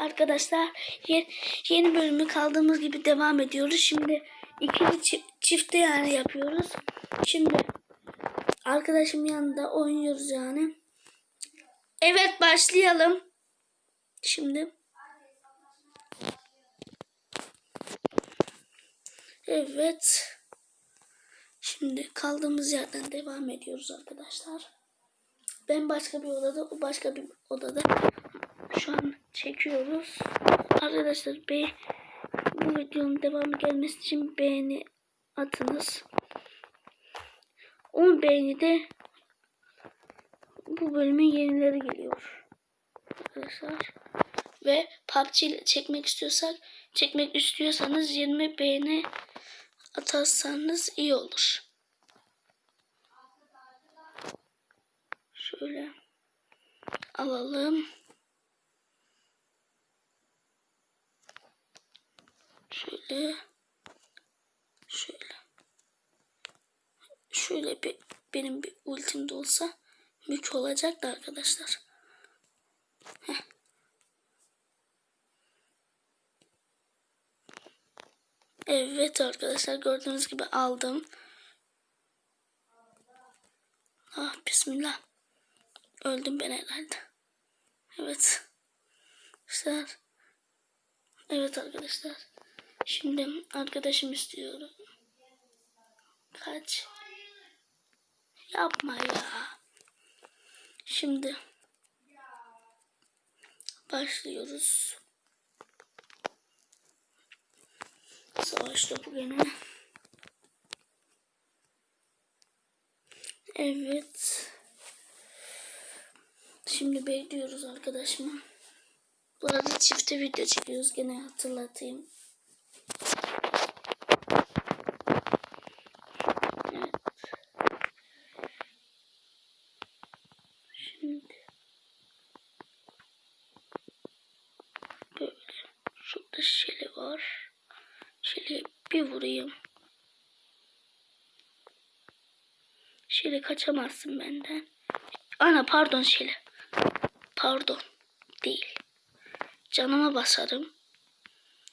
arkadaşlar yeni, bölümü kaldığımız gibi devam ediyoruz. Şimdi ikili çi- çifte yani yapıyoruz. Şimdi arkadaşım yanında oynuyoruz yani. Evet başlayalım. Şimdi. Evet. Şimdi kaldığımız yerden devam ediyoruz arkadaşlar. Ben başka bir odada, o başka bir odada. An çekiyoruz. Arkadaşlar be bu videonun devamı gelmesi için beğeni atınız. 10 beğeni de bu bölümün yenileri geliyor. Arkadaşlar. Ve PUBG çekmek istiyorsak, çekmek istiyorsanız 20 beğeni atarsanız iyi olur. Şöyle alalım. Şöyle şöyle şöyle bir benim bir ultim de olsa mük olacaktı arkadaşlar. Heh. Evet arkadaşlar gördüğünüz gibi aldım. Ah bismillah. Öldüm ben herhalde. Evet. Arkadaşlar. Evet arkadaşlar. Şimdi arkadaşım istiyorum. Kaç. Yapma ya. Şimdi başlıyoruz. Savaş topu gene. Evet. Şimdi bekliyoruz arkadaşımı. Bu arada çifte video çekiyoruz. Gene hatırlatayım. Evet. Şimdi böyle şurada şeli var. Şeli bir vurayım. Şeli kaçamazsın benden. Ana pardon Şeli. Pardon. Değil. Canıma basarım.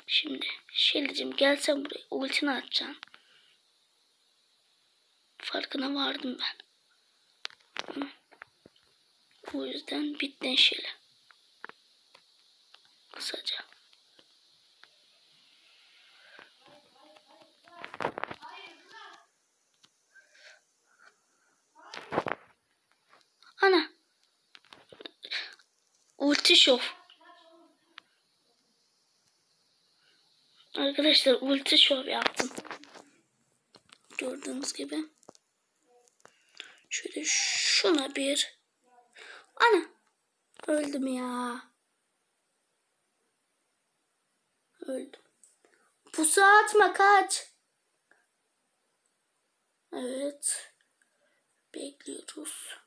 Şimdi Şeli'cim gelsen buraya ultini atacaksın. Farkına vardım ben. Hı. O yüzden bittin Şeli. Kısaca. Ana. Ulti şov. Arkadaşlar ulti şov yaptım. Gördüğünüz gibi. Şöyle şuna bir. Ana. Öldüm ya. Öldüm. Pusu atma kaç. Evet. Bekliyoruz.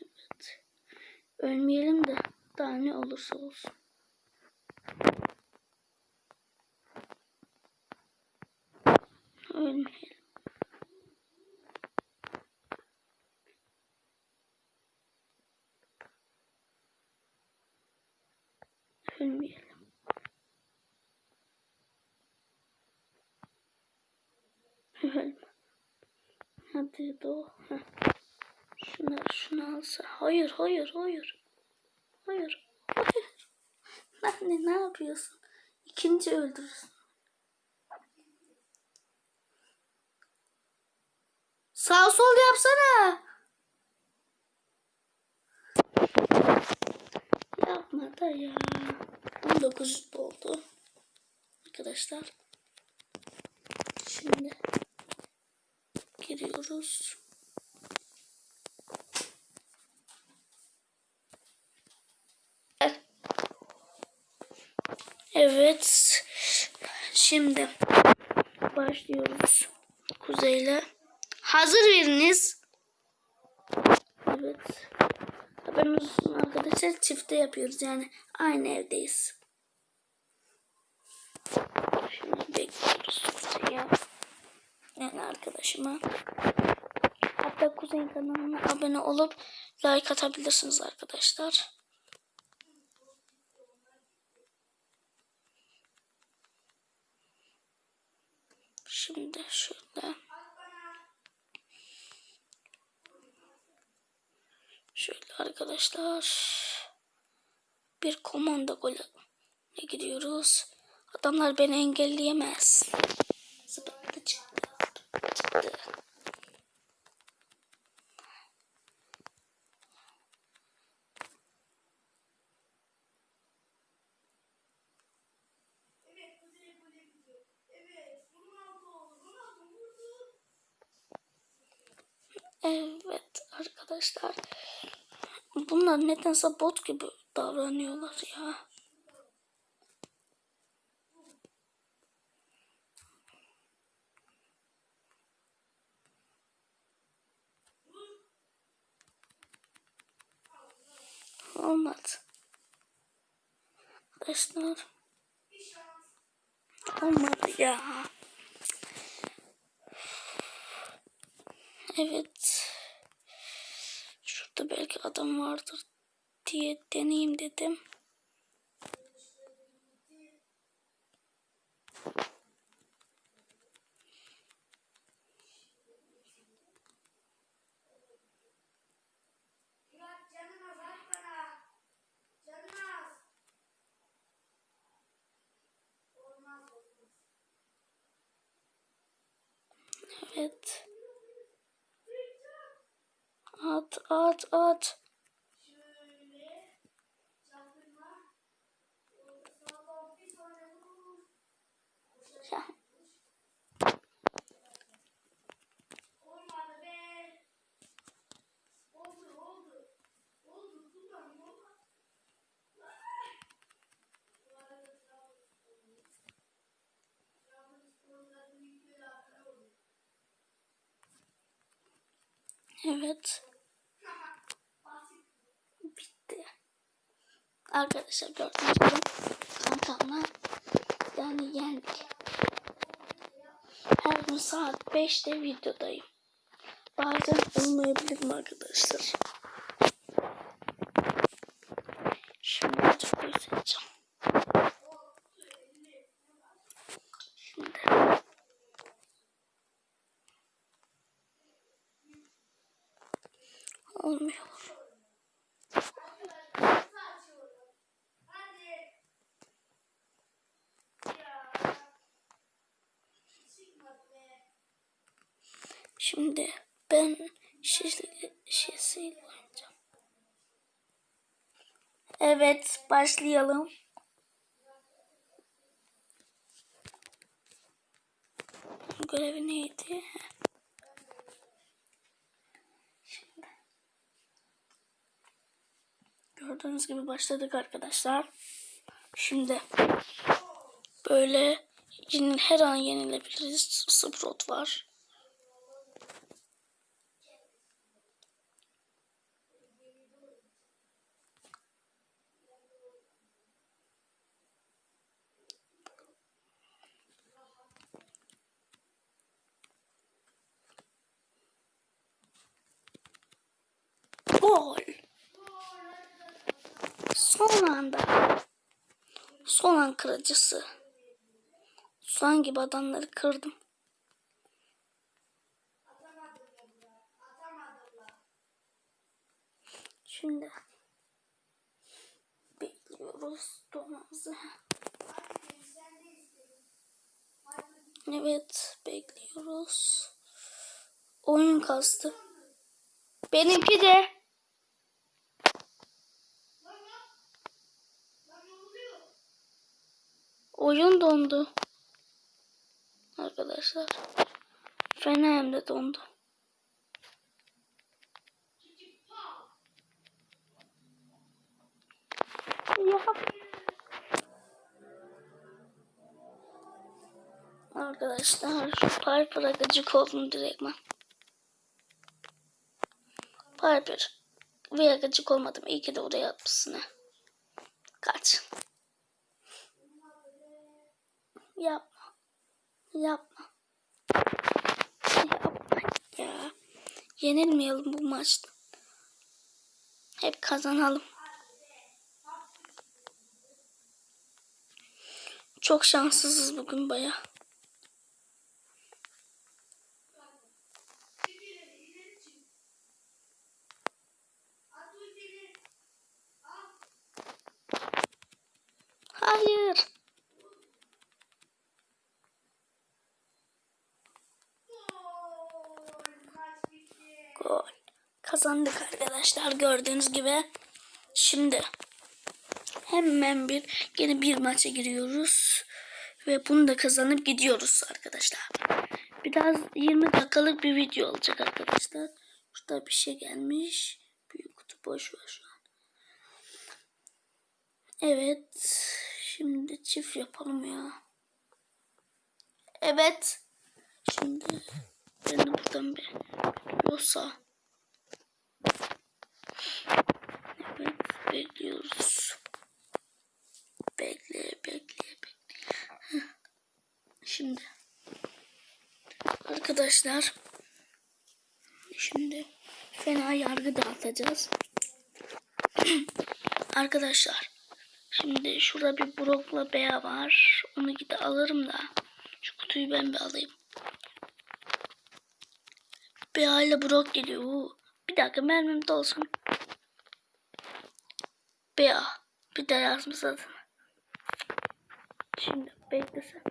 Evet. Ölmeyelim de daha ne olursa olsun. Ölmeyelim. Ölmeyelim. Ölme. Hadi doğ. Heh. Şunu, şunu alsa. Hayır, hayır, hayır. Hayır. Anne ne yapıyorsun? İkinci öldürürsün. Sağ sol yapsana. Yapma da ya. 19 oldu. Arkadaşlar. Şimdi giriyoruz. Evet. Şimdi başlıyoruz. Kuzeyle. Hazır veriniz. Evet. Haberiniz olsun arkadaşlar. Çifte yapıyoruz yani. Aynı evdeyiz. Şimdi bekliyoruz. Ya. Yani arkadaşıma. da Kuzey kanalına abone olup like atabilirsiniz arkadaşlar. Şimdi şöyle. Şöyle arkadaşlar. Bir komanda gole gidiyoruz. Adamlar beni engelleyemez. Zıbıttı çıktı. Zıbıttı çıktı. Evet arkadaşlar. Bunlar nedense bot gibi davranıyorlar ya. Olmadı. Arkadaşlar. Olmadı ya. Evet. Şurada belki adam vardır diye deneyeyim dedim. Evet. At at at. Evet. Bitti. Arkadaşlar gördüğünüz gibi kankamla yani yendik. Her gün saat 5'te videodayım. Bazen olmayabilirim arkadaşlar. Şimdi çok. Şimdi. Olmuyor. Şimdi ben şişeyle oynayacağım. Evet başlayalım. Görevi neydi? Gördüğünüz gibi başladık arkadaşlar. Şimdi böyle her an yenilebiliriz. Sprout var. Gol. Son anda. Son an kırıcısı. Soğan gibi adamları kırdım. Şimdi bekliyoruz doğmamızı. Evet bekliyoruz. Oyun kastı. Benimki de. Oyun dondu. Arkadaşlar. Fena hem de dondu. Ya. Arkadaşlar Piper'a gıcık oldum direktman. Piper. Veya gıcık olmadım. İyi ki de oraya atmışsın. Kaç. Yapma. Yapma. Yapma ya. Yenilmeyelim bu maçta. Hep kazanalım. Çok şanssızız bugün baya. Hayır. Gol. Kazandık arkadaşlar gördüğünüz gibi. Şimdi hemen bir yine bir maça giriyoruz. Ve bunu da kazanıp gidiyoruz arkadaşlar. Biraz 20 dakikalık bir video olacak arkadaşlar. Şurada bir şey gelmiş. Büyük kutu boş ver şu an. Evet. Şimdi çift yapalım ya. Evet. Şimdi ben de buradan bir yoksa. Bekliyoruz. Bekle bekle bekle. Şimdi arkadaşlar şimdi fena yargı dağıtacağız. arkadaşlar Şimdi şurada bir brokla bea var. Onu gide alırım da. Şu kutuyu ben bir alayım. Bea ile brok geliyor. Bir dakika mermim dolsun. Bea. Bir de yazmış adını. Şimdi beklesen.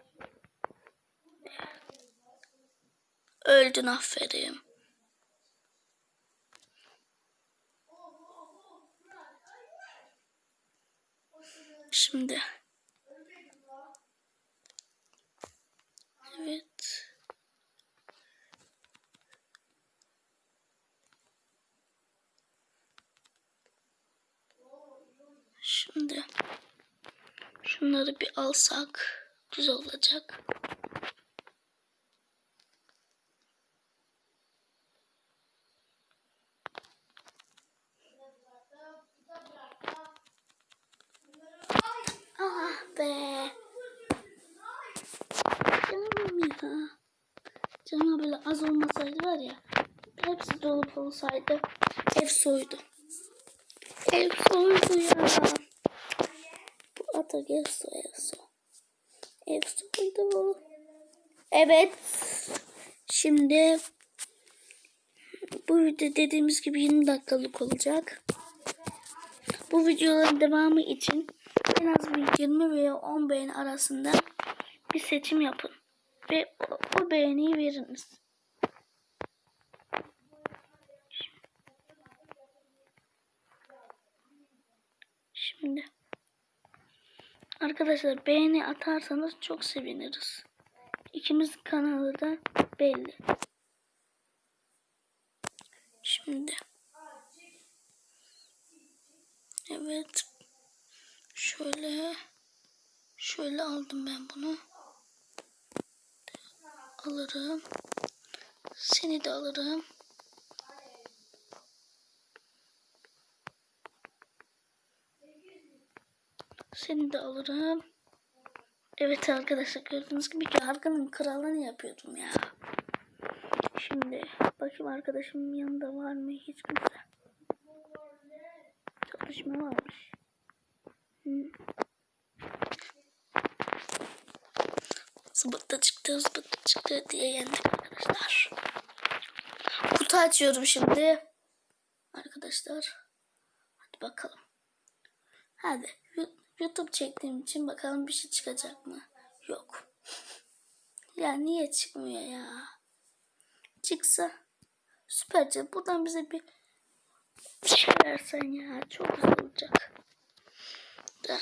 Öldün aferin. Şimdi. Evet. Şimdi şunları bir alsak güzel olacak. Ah be. Canım ya. Canım böyle az olmasaydı var ya. Hepsi dolup olsaydı ev soydu. Ev soydu ya. Bu ata ev soy ev soy. Ev soydu bu. Evet. Şimdi bu video dediğimiz gibi 20 dakikalık olacak. Bu videoların devamı için en az bir 20 veya 10 beğeni arasında bir seçim yapın. Ve o, o beğeniyi veriniz. Şimdi arkadaşlar beğeni atarsanız çok seviniriz. İkimiz kanalı da belli. Şimdi Evet. Şöyle şöyle aldım ben bunu. Alırım. Seni de alırım. Seni de alırım. Evet arkadaşlar gördüğünüz gibi yargının kralını yapıyordum ya. Şimdi bakayım arkadaşımın yanında var mı hiç kimse. Çalışma varmış. Hı. Zıbıttı çıktı zıbıttı çıktı diye yendik arkadaşlar. Kutu açıyorum şimdi. Arkadaşlar. Hadi bakalım. Hadi. YouTube çektiğim için bakalım bir şey çıkacak mı? Yok. Ya niye çıkmıyor ya? Çıksa süperce. Buradan bize bir şey versen ya. Çok güzel olacak. Da.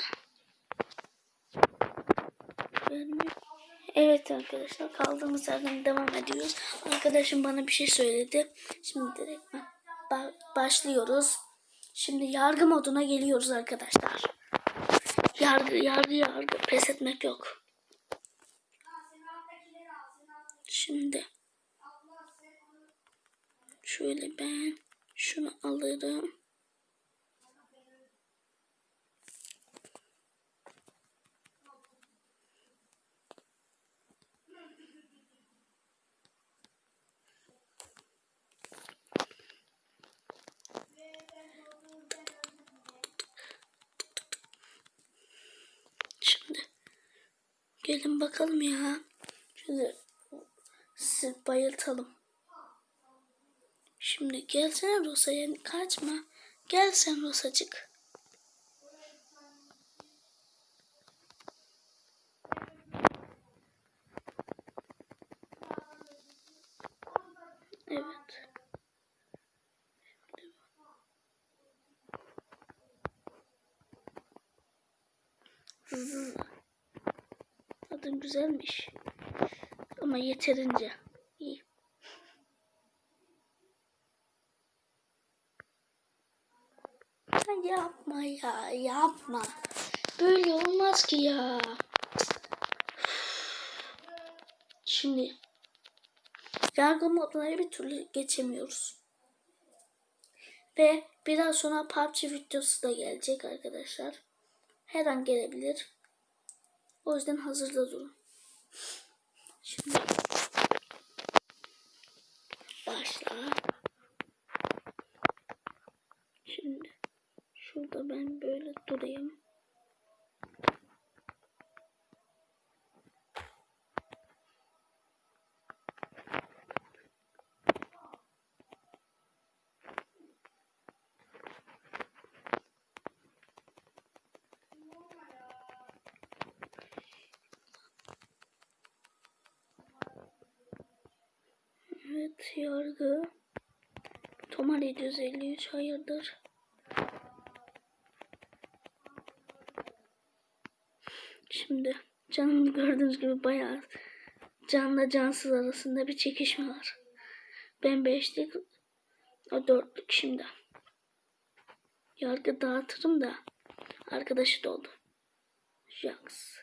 Evet arkadaşlar kaldığımız yerden devam ediyoruz. Arkadaşım bana bir şey söyledi. Şimdi direkt ba başlıyoruz. Şimdi yargı moduna geliyoruz arkadaşlar. Yargı yargı yargı pes etmek yok. Şimdi şöyle ben şunu alırım. şimdi. Gelin bakalım ya. Şöyle sizi bayıltalım. Şimdi gelsene Rosa'ya kaçma. Gel sen Rosacık. Güzelmiş. Ama yeterince iyi. Ya yapma ya yapma. Böyle olmaz ki ya. Şimdi yargı moduna bir türlü geçemiyoruz. Ve biraz sonra PUBG videosu da gelecek arkadaşlar. Her an gelebilir. O yüzden hazırda durun. Şimdi başla. Şimdi şurada ben böyle durayım. Evet yargı. Tomar 753 hayırdır? Şimdi canım gördüğünüz gibi bayağı canla cansız arasında bir çekişme var. Ben beşlik o dörtlük şimdi. Yargı dağıtırım da arkadaşı da oldu. Jax.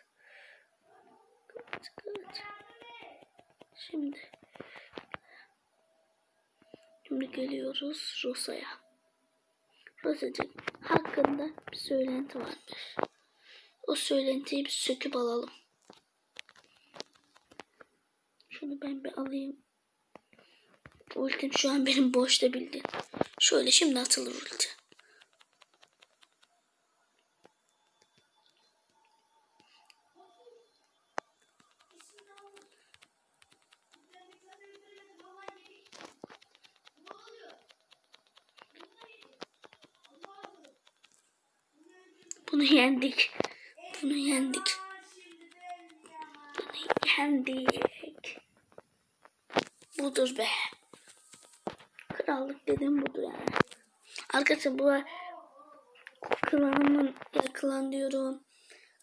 Kaç kaç. Şimdi Şimdi geliyoruz Rosa'ya. Rosa'cık hakkında bir söylenti varmış. O söylentiyi bir söküp alalım. Şunu ben bir alayım. Ultim şu an benim boşta bildi. Şöyle şimdi atılır ulti. Bunu yendik. Bunu yendik. Bunu yendik. Budur be. Krallık dedim budur yani. Arkadaşlar bu klanımın ya klan diyorum.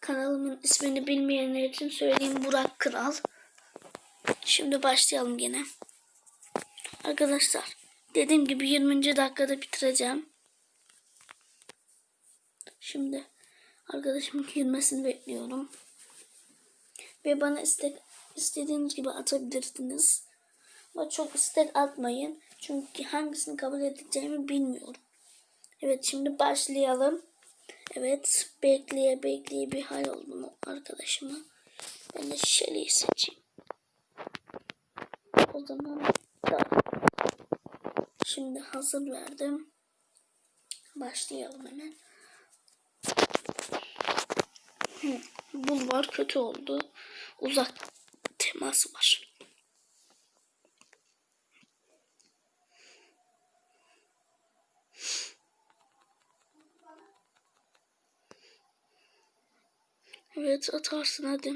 Kanalımın ismini bilmeyenler için söyleyeyim Burak Kral. Şimdi başlayalım gene. Arkadaşlar dediğim gibi 20. dakikada bitireceğim. Şimdi arkadaşımın girmesini bekliyorum. Ve bana istek istediğiniz gibi atabilirsiniz. Ama çok istek atmayın. Çünkü hangisini kabul edeceğimi bilmiyorum. Evet şimdi başlayalım. Evet bekleye bekleye bir hal oldum arkadaşıma. Ben de Shelly'i seçeyim. O zaman da şimdi hazır verdim. Başlayalım hemen. Bulvar kötü oldu. Uzak teması var. Evet atarsın hadi.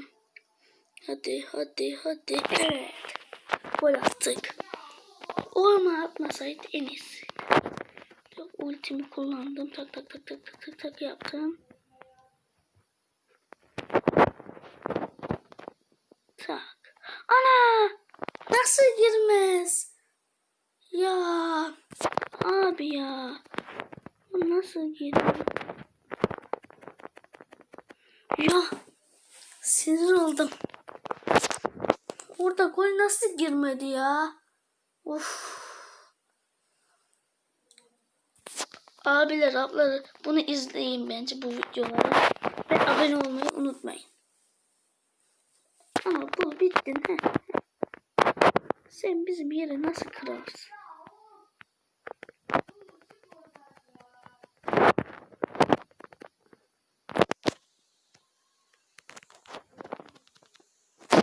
Hadi hadi hadi. Evet. Gol attık. O ama atmasaydı en iyisi. Ultimi kullandım. Tak tak tak tak tak tak tak yaptım. Tak. Ana! Nasıl girmez? Ya abi ya. Bu nasıl giriyor? Ya sinir oldum. Orada gol nasıl girmedi ya? Of. Abiler, ablalar bunu izleyin bence bu videoları. Ve abone olmayı unutmayın. Ama bu bittin he. Sen bizim yere nasıl kırarsın?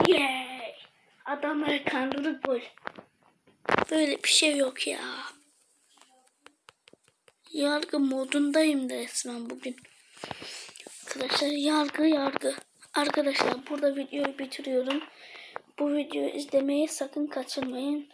Yay! Adamları kandırıp gol. Böyle bir şey yok ya. Yargı modundayım da resmen bugün. Arkadaşlar yargı yargı. Arkadaşlar burada videoyu bitiriyorum. Bu videoyu izlemeyi sakın kaçırmayın.